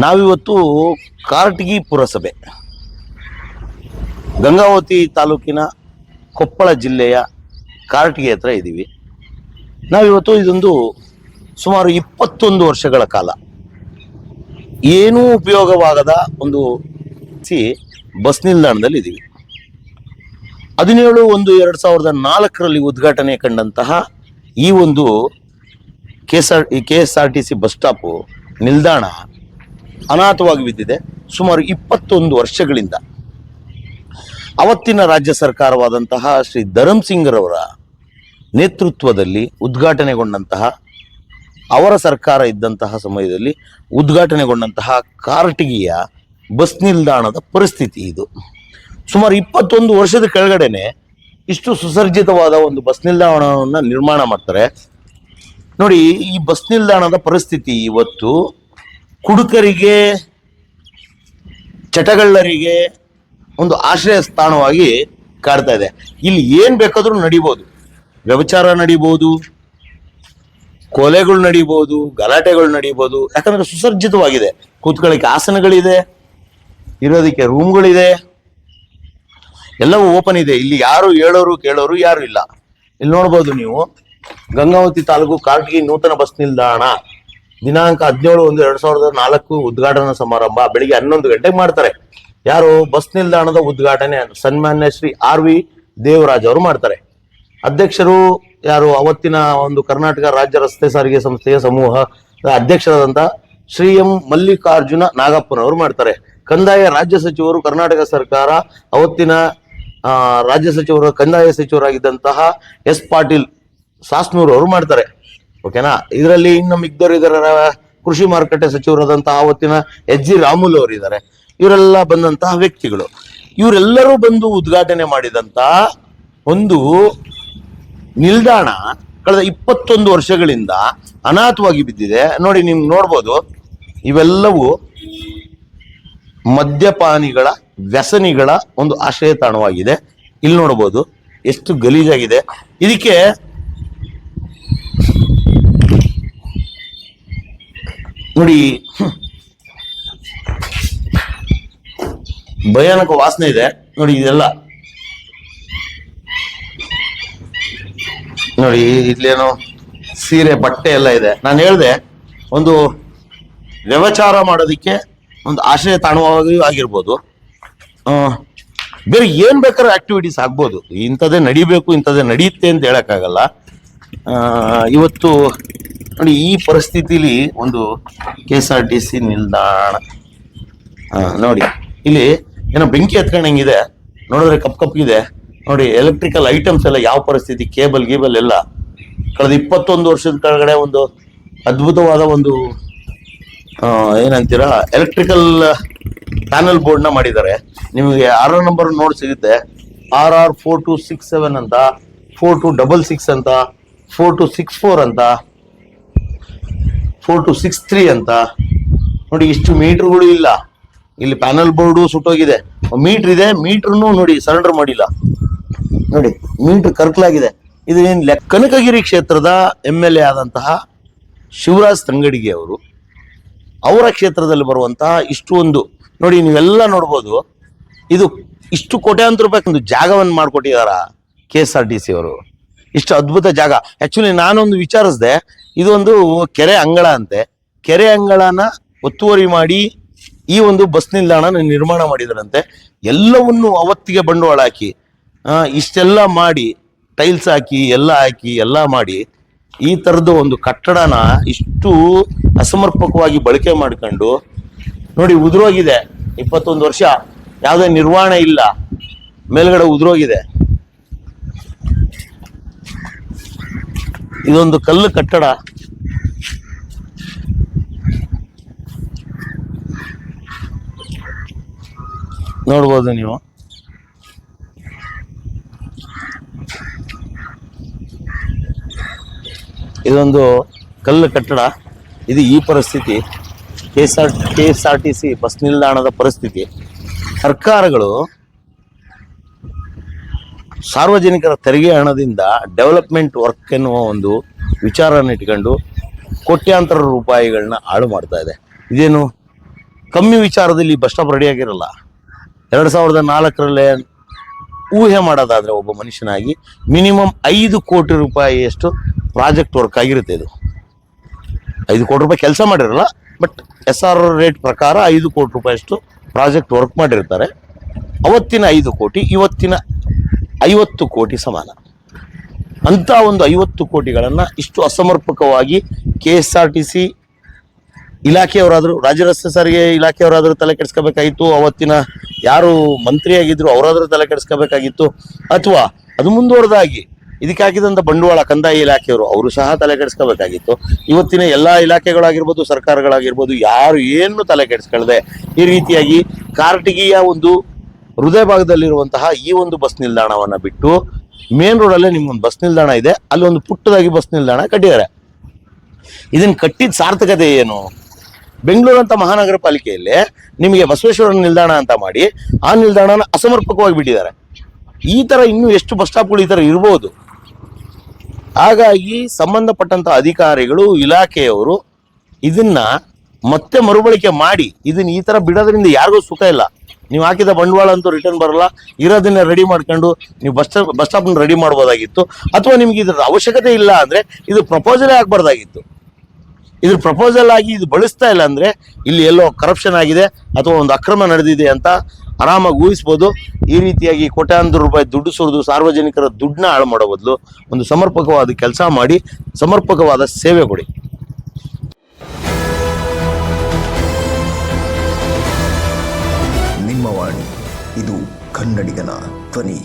ನಾವಿವತ್ತು ಕಾರಟಗಿ ಪುರಸಭೆ. ಗಂಗಾವತಿ ತಾಲೂಕಿನ ಕೊಪ್ಪಳ ಜಿಲ್ಲೆಯ ಕಾರಟಗಿ ಹತ್ರ ಇದ್ದೀವಿ. ನಾವಿವತ್ತು ಇದೊಂದು ಸುಮಾರು ಇಪ್ಪತ್ತೊಂದು ವರ್ಷಗಳ ಕಾಲ. ಏನೂ ಉಪಯೋಗವಾಗದ ಒಂದು ಸಿ ಬಸ್ ನಿಲ್ದಾಣದಲ್ಲಿ ಇದ್ದೀವಿ. ಹದಿನೇಳು ಒಂದು ಎರಡು ಸಾವಿರದ ನಾಲ್ಕರಲ್ಲಿ ಉದ್ಘಾಟನೆ ಕಂಡಂತಹ ಈ ಒಂದು K S R K S R T C bus stop ನಿಲ್ದಾಣ ಅನಾಥವಾಗಿ ಬಿದ್ದಿದೆ ಸುಮಾರು ಇಪ್ಪತ್ತೊಂದು ವರ್ಷಗಳಿಂದ. ಅವತ್ತಿನ ರಾಜ್ಯ ಸರ್ಕಾರವಾದಂತಹ ಶ್ರೀ ಧರಮ್ ಸಿಂಗ್ರವರ ನೇತೃತ್ವದಲ್ಲಿ ಉದ್ಘಾಟನೆಗೊಂಡಂತಹ, ಅವರ ಸರ್ಕಾರ ಇದ್ದಂತಹ ಸಮಯದಲ್ಲಿ ಉದ್ಘಾಟನೆಗೊಂಡಂತಹ ಕಾರ್ಟಿಗಿಯ ಬಸ್ ನಿಲ್ದಾಣದ ಪರಿಸ್ಥಿತಿ ಇದು. ಸುಮಾರು ಇಪ್ಪತ್ತೊಂದು ವರ್ಷದ ಕೆಳಗಡೆನೆ ಇಷ್ಟು ಸುಸರ್ಜಿತವಾದ ಒಂದು ಬಸ್ ನಿಲ್ದಾಣವನ್ನು ನಿರ್ಮಾಣ ಮಾಡ್ತಾರೆ. ನೋಡಿ, ಈ ಬಸ್ ನಿಲ್ದಾಣದ ಪರಿಸ್ಥಿತಿ ಇವತ್ತು ಕುಡುಕರಿಗೆ, ಚಟಗಳ್ಳರಿಗೆ ಒಂದು ಆಶ್ರಯ ಸ್ಥಾನವಾಗಿ ಕಾಡ್ತಾ ಇದೆ. ಇಲ್ಲಿ ಏನು ಬೇಕಾದರೂ ನಡಿಬೋದು. ವ್ಯವಚಾರ ನಡಿಬೋದು, ಕೊಲೆಗಳು ನಡಿಬೋದು, ಗಲಾಟೆಗಳು ನಡಿಬೋದು, ಯಾಕಂದ್ರೆ ಸುಸರ್ಜಿತವಾಗಿದೆ ಕೂತ್ಕೊಳ್ಳಿಕ್ಕೆ ಆಸನಗಳಿದೆ, ಇರೋದಕ್ಕೆ ರೂಮ್ಗಳಿದೆ ಎಲ್ಲವೂ ಓಪನ್ ಇದೆ. ಇಲ್ಲಿ ಯಾರು ಹೇಳೋರು ಕೇಳೋರು ಯಾರು ಇಲ್ಲ. ಇಲ್ಲಿ ನೋಡ್ಬೋದು ನೀವು, ಗಂಗಾವತಿ ತಾಲೂಕು ಕಾರ್ಟ್ಗಿ ನೂತನ ಬಸ್ ನಿಲ್ದಾಣ. ದಿನಾಂಕ ಹದಿನೇಳು ಒಂದು ಎರಡ್ ಸಾವಿರದ ನಾಲ್ಕು ಉದ್ಘಾಟನಾ ಸಮಾರಂಭ ಬೆಳಿಗ್ಗೆ ಹನ್ನೊಂದು ಗಂಟೆಗೆ ಮಾಡ್ತಾರೆ. ಯಾರು ಬಸ್ ನಿಲ್ದಾಣದ ಉದ್ಘಾಟನೆ ಸನ್ಮಾನ್ಯ ಶ್ರೀ ಆರ್ ವಿ ದೇವರಾಜ್ ಅವರು ಮಾಡ್ತಾರೆ. ಅಧ್ಯಕ್ಷರು ಯಾರು ಅವತ್ತಿನ ಒಂದು ಕರ್ನಾಟಕ ರಾಜ್ಯ ರಸ್ತೆ ಸಾರಿಗೆ ಸಂಸ್ಥೆಯ ಸಮೂಹ ಅಧ್ಯಕ್ಷರಾದಂತ ಶ್ರೀ ಎಂ ಮಲ್ಲಿಕಾರ್ಜುನ ನಾಗಪ್ಪನವರು ಮಾಡ್ತಾರೆ. ಕಂದಾಯ ರಾಜ್ಯ ಸಚಿವರು, ಕರ್ನಾಟಕ ಸರ್ಕಾರ, ಅವತ್ತಿನ ರಾಜ್ಯ ಸಚಿವರು ಕಂದಾಯ ಸಚಿವರಾಗಿದ್ದಂತಹ ಎಸ್ ಪಾಟೀಲ್ ಸಾಸ್ನೂರು ಅವರು ಮಾಡ್ತಾರೆ. ಓಕೆನಾ? ಇದರಲ್ಲಿ ಇನ್ನು ಮಿಗ್ದವರು ಇದರ ಕೃಷಿ ಮಾರುಕಟ್ಟೆ ಸಚಿವರಾದಂತಹ ಆವತ್ತಿನ ಎಚ್ ಜಿ ರಾಮುಲು ಅವರು ಇದ್ದಾರೆ ಇವರೆಲ್ಲ ಬಂದಂತಹ ವ್ಯಕ್ತಿಗಳು. ಇವರೆಲ್ಲರೂ ಬಂದು ಉದ್ಘಾಟನೆ ಮಾಡಿದಂತ ಒಂದು ನಿಲ್ದಾಣ ಕಳೆದ ಇಪ್ಪತ್ತೊಂದು ವರ್ಷಗಳಿಂದ ಅನಾಥವಾಗಿ ಬಿದ್ದಿದೆ. ನೋಡಿ ನಿಮ್ಗೆ ನೋಡ್ಬೋದು, ಇವೆಲ್ಲವೂ ಮದ್ಯಪಾನಿಗಳ, ವ್ಯಸನಿಗಳ ಒಂದು ಆಶ್ರಯ ತಾಣವಾಗಿದೆ. ಇಲ್ಲಿ ನೋಡ್ಬೋದು, ಎಷ್ಟು ಗಲೀಜಾಗಿದೆ. ಇದಕ್ಕೆ ನೋಡಿ. ಭಯಾನಕ ವಾಸನೆ ಇದೆ. ನೋಡಿ ಇದೆಲ್ಲ. ನೋಡಿ, ಇಲ್ಲೇನೋ ಸೀರೆ, ಬಟ್ಟೆ ಎಲ್ಲ ಇದೆ. ನಾನು ಹೇಳಿದೆ, ಒಂದು ವ್ಯವಚಾರ ಮಾಡೋದಕ್ಕೆ ಒಂದು ಆಶ್ರಯ ತಾಣವಾಗಿ ಆಗಿರ್ಬೋದು. ಬೇರೆ ಏನು ಬೇಕಾದ್ರೂ ಆಕ್ಟಿವಿಟೀಸ್ ಆಗ್ಬೋದು. ಇಂಥದ್ದೇ ನಡಿಬೇಕು, ಇಂಥದ್ದೇ ನಡೆಯುತ್ತೆ ಅಂತ ಹೇಳೋಕ್ಕಾಗಲ್ಲ. ಇವತ್ತು ನೋಡಿ, ಈ ಪರಿಸ್ಥಿತಿಲಿ ಒಂದು K S R T C ನಿಲ್ದಾಣ. ನೋಡಿ, ಇಲ್ಲಿ ಏನೋ ಬೆಂಕಿ ಹತ್ಕೊಂಡಂಗಿದೆ. ನೋಡಿದ್ರೆ ಕಪ್ ಕಪ್ಪಿದೆ ನೋಡಿ ಎಲೆಕ್ಟ್ರಿಕಲ್ ಐಟಮ್ಸ್ ಎಲ್ಲ ಯಾವ ಪರಿಸ್ಥಿತಿ? ಕೇಬಲ್, ಗೀಬಲ್ ಎಲ್ಲ. ಕಳೆದ ಇಪ್ಪತ್ತೊಂದು ವರ್ಷದ ಕೆಳಗಡೆ ಒಂದು ಅದ್ಭುತವಾದ ಒಂದು ಏನಂತೀರಾ ಎಲೆಕ್ಟ್ರಿಕಲ್ ಪ್ಯಾನಲ್ ಬೋರ್ಡ್ನ ಮಾಡಿದ್ದಾರೆ. ನಿಮಗೆ ಆರ್ ನಂಬರ್ ನೋಡ್ ಸಿಗುತ್ತೆ. R R four two six seven ಅಂತ ಫೋರ್ ಟು ಡಬಲ್ ಸಿಕ್ಸ್ ಅಂತ ಫೋರ್ ಟು ಸಿಕ್ಸ್ ಫೋರ್ ಅಂತ. ಫೋರ್ ಟು ಸಿಕ್ಸ್ ತ್ರೀ ಅಂತ. ನೋಡಿ, ಇಷ್ಟು ಮೀಟ್ರ್ಗಳು ಇಲ್ಲ. ಇಲ್ಲಿ ಪ್ಯಾನಲ್ ಬೋರ್ಡು ಸುಟ್ಟೋಗಿದೆ. ಮೀಟರ್ ಇದೆ, ಮೀಟರ್ನು ನೋಡಿ, ಸರೆಂಡರ್ ಮಾಡಿಲ್ಲ. ನೋಡಿ, ಮೀಟರ್ ಕರ್ಕಲಾಗಿದೆ. ಇದು ಏನು ಕನಕಗಿರಿ ಕ್ಷೇತ್ರದ ಎಂ ಎಲ್ ಎ ಆದಂತಹ ಶಿವರಾಜ್ ತಂಗಡಿಗೆ ಅವರು, ಅವರ ಕ್ಷೇತ್ರದಲ್ಲಿ ಬರುವಂತಹ ಇಷ್ಟು ಒಂದು ನೋಡಿ, ನೀವೆಲ್ಲ ನೋಡ್ಬೋದು, ಇದು ಇಷ್ಟು ಕೋಟ್ಯಾಂತರ ರೂಪಾಯಿ ಒಂದು ಜಾಗವನ್ನು ಮಾಡಿಕೊಟ್ಟಿದಾರ K S R T C ಅವರು. ಇಷ್ಟು ಅದ್ಭುತ ಜಾಗ. ಆ್ಯಕ್ಚುಲಿ ನಾನೊಂದು ವಿಚಾರಿಸಿದೆ ಇದೊಂದು ಕೆರೆ ಅಂಗಳ ಅಂತೆ. ಕೆರೆ ಅಂಗಳನ ಒತ್ತುವರಿ ಮಾಡಿ ಈ ಒಂದು ಬಸ್ ನಿಲ್ದಾಣನ ನಿರ್ಮಾಣ ಮಾಡಿದರಂತೆ. ಎಲ್ಲವನ್ನು ಅವತ್ತಿಗೆ ಬಂಡವಾಳ ಹಾಕಿ ಇಷ್ಟೆಲ್ಲ ಮಾಡಿ, ಟೈಲ್ಸ್ ಹಾಕಿ, ಎಲ್ಲ ಹಾಕಿ, ಎಲ್ಲ ಮಾಡಿ ಈ ಥರದ ಒಂದು ಕಟ್ಟಡನ ಇಷ್ಟು ಅಸಮರ್ಪಕವಾಗಿ ಬಳಕೆ ಮಾಡ್ಕೊಂಡು, ನೋಡಿ ಉದುರೋಗಿದೆ. ಇಪ್ಪತ್ತೊಂದು ವರ್ಷ, ಯಾವುದೇ ನಿರ್ವಹಣೆ ಇಲ್ಲ. ಮೇಲ್ಗಡೆ ಉದುರೋಗಿದೆ. ಇದೊಂದು ಕಲ್ಲು ಕಟ್ಟಡ. ನೋಡ್ಬೋದು ನೀವು. ಇದೊಂದು ಕಲ್ಲು ಕಟ್ಟಡ. ಇದು ಈ ಪರಿಸ್ಥಿತಿ. K S T C bus ನಿಲ್ದಾಣದ ಪರಿಸ್ಥಿತಿ. ಸರ್ಕಾರಗಳು ಸಾರ್ವಜನಿಕರ ತೆರಿಗೆ ಹಣದಿಂದ ಡೆವಲಪ್ಮೆಂಟ್ ವರ್ಕ್ ಎನ್ನುವ ಒಂದು ವಿಚಾರನ ಇಟ್ಕೊಂಡು ಕೋಟ್ಯಾಂತರ ರೂಪಾಯಿಗಳನ್ನ ಹಾಳು ಮಾಡ್ತಾ ಇದೆ. ಇದೇನು? ಕಮ್ಮಿ ವಿಚಾರದಲ್ಲಿ ಬಸ್ ಸ್ಟಾಪ್ ರೆಡಿಯಾಗಿರಲ್ಲ ಎರಡು ಸಾವಿರದ ನಾಲ್ಕರಲ್ಲೇ ಊಹೆ ಮಾಡೋದಾದ್ರೆ ಒಬ್ಬ ಮನುಷ್ಯನಾಗಿ ಮಿನಿಮಮ್ ಐದು ಕೋಟಿ ರೂಪಾಯಿಯಷ್ಟು ಪ್ರಾಜೆಕ್ಟ್ ವರ್ಕ್ ಆಗಿರುತ್ತೆ ಇದು. ಐದು ಕೋಟಿ ರೂಪಾಯಿ ಕೆಲಸ ಮಾಡಿರಲ್ಲ, ಬಟ್ ಎಸ್ ಆರ್ ರೇಟ್ ಪ್ರಕಾರ ಐದು ಕೋಟಿ ರೂಪಾಯಿಯಷ್ಟು ಪ್ರಾಜೆಕ್ಟ್ ವರ್ಕ್ ಮಾಡಿರ್ತಾರೆ. ಅವತ್ತಿನ ಐದು ಕೋಟಿ, ಇವತ್ತಿನ ಐವತ್ತು ಕೋಟಿ ಸಮಾನ. ಅಂತ ಒಂದು ಐವತ್ತು ಕೋಟಿಗಳನ್ನು ಇಷ್ಟು ಅಸಮರ್ಪಕವಾಗಿ K S R T C ಇಲಾಖೆಯವರಾದ್ರು, ರಾಜ್ಯ ರಸ್ತೆ ಸಾರಿಗೆ ಇಲಾಖೆಯವರಾದರೂ ತಲೆ ಕೆಡಿಸ್ಕೋಬೇಕಾಗಿತ್ತು, ಅವತ್ತಿನ ಯಾರು ಮಂತ್ರಿಯಾಗಿದ್ರು ಅವರಾದ್ರೂ ತಲೆ ಕೆಡಿಸ್ಕೋಬೇಕಾಗಿತ್ತು, ಅಥವಾ ಅದು ಮುಂದುವರೆದಾಗಿ ಇದಕ್ಕೆ ಹಾಕಿದಂಥ ಬಂಡವಾಳ ಕಂದಾಯ ಇಲಾಖೆಯವರು ಅವರು ಸಹ ತಲೆ ಕೆಡಿಸ್ಕೋಬೇಕಾಗಿತ್ತು. ಇವತ್ತಿನ ಎಲ್ಲ ಇಲಾಖೆಗಳಾಗಿರ್ಬೋದು, ಸರ್ಕಾರಗಳಾಗಿರ್ಬೋದು, ಯಾರು ಏನು ತಲೆ ಕೆಡಿಸ್ಕೊಳ್ಳದೆ ಈ ರೀತಿಯಾಗಿ ಕಾರ್ಟಿಗಿಯ ಒಂದು ಹೃದಯ ಭಾಗದಲ್ಲಿರುವಂತಹ ಈ ಒಂದು ಬಸ್ ನಿಲ್ದಾಣವನ್ನ ಬಿಟ್ಟು ಮೇನ್ ರೋಡಲ್ಲೇ ನಿಮ್ಗೊಂದು ಬಸ್ ನಿಲ್ದಾಣ ಇದೆ. ಅಲ್ಲಿ ಒಂದು ಪುಟ್ಟದಾಗಿ ಬಸ್ ನಿಲ್ದಾಣ ಕಟ್ಟಿದ್ದಾರೆ. ಇದನ್ನ ಕಟ್ಟಿದ ಸಾರ್ಥಕತೆ ಏನು? ಬೆಂಗಳೂರು ಅಂತ ಮಹಾನಗರ ಪಾಲಿಕೆಯಲ್ಲಿ ನಿಮಗೆ ಬಸವೇಶ್ವರ ನಿಲ್ದಾಣ ಅಂತ ಮಾಡಿ ಆ ನಿಲ್ದಾಣನ ಅಸಮರ್ಪಕವಾಗಿ ಬಿಟ್ಟಿದ್ದಾರೆ. ಈ ತರ ಇನ್ನೂ ಎಷ್ಟು ಬಸ್ ಸ್ಟಾಪ್ಗಳು ಈ ತರ ಇರ್ಬೋದು? ಹಾಗಾಗಿ ಸಂಬಂಧಪಟ್ಟಂತ ಅಧಿಕಾರಿಗಳು, ಇಲಾಖೆಯವರು ಇದನ್ನ ಮತ್ತೆ ಮರುಬಳಕೆ ಮಾಡಿ, ಇದನ್ನ ಈ ತರ ಬಿಡೋದ್ರಿಂದ ಯಾರಿಗೂ ಸುಖ ಇಲ್ಲ. ನೀವು ಹಾಕಿದ ಬಂಡವಾಳ ಅಂತೂ ರಿಟರ್ನ್ ಬರಲ್ಲ. ಇರೋದನ್ನ ರೆಡಿ ಮಾಡ್ಕೊಂಡು ನೀವು ಬಸ್ ಸ್ಟಾಪ್ ಬಸ್ ಸ್ಟಾಪ್ನ ರೆಡಿ ಮಾಡ್ಬೋದಾಗಿತ್ತು. ಅಥವಾ ನಿಮ್ಗೆ ಇದ್ರ ಅವಶ್ಯಕತೆ ಇಲ್ಲ ಅಂದರೆ ಇದು ಪ್ರಪೋಸಲೇ ಆಗಬಾರ್ದಾಗಿತ್ತು. ಇದ್ರ ಪ್ರಪೋಸಲ್ ಆಗಿ ಇದು ಬಳಸ್ತಾ ಇಲ್ಲ ಅಂದರೆ ಇಲ್ಲಿ ಎಲ್ಲೋ ಕರಪ್ಷನ್ ಆಗಿದೆ ಅಥವಾ ಒಂದು ಅಕ್ರಮ ನಡೆದಿದೆ ಅಂತ ಆರಾಮಾಗಿ ಊಹಿಸ್ಬೋದು. ಈ ರೀತಿಯಾಗಿ ಕೋಟ್ಯಾಂತರ ರೂಪಾಯಿ ದುಡ್ಡು ಸುರಿದು ಸಾರ್ವಜನಿಕರ ದುಡ್ಡನ್ನ ಹಾಳು ಮಾಡೋ ಬದಲು ಒಂದು ಸಮರ್ಪಕವಾದ ಕೆಲಸ ಮಾಡಿ, ಸಮರ್ಪಕವಾದ ಸೇವೆ ಕೊಡಿ. ಕನ್ನಡಿಗನ ಧ್ವನಿ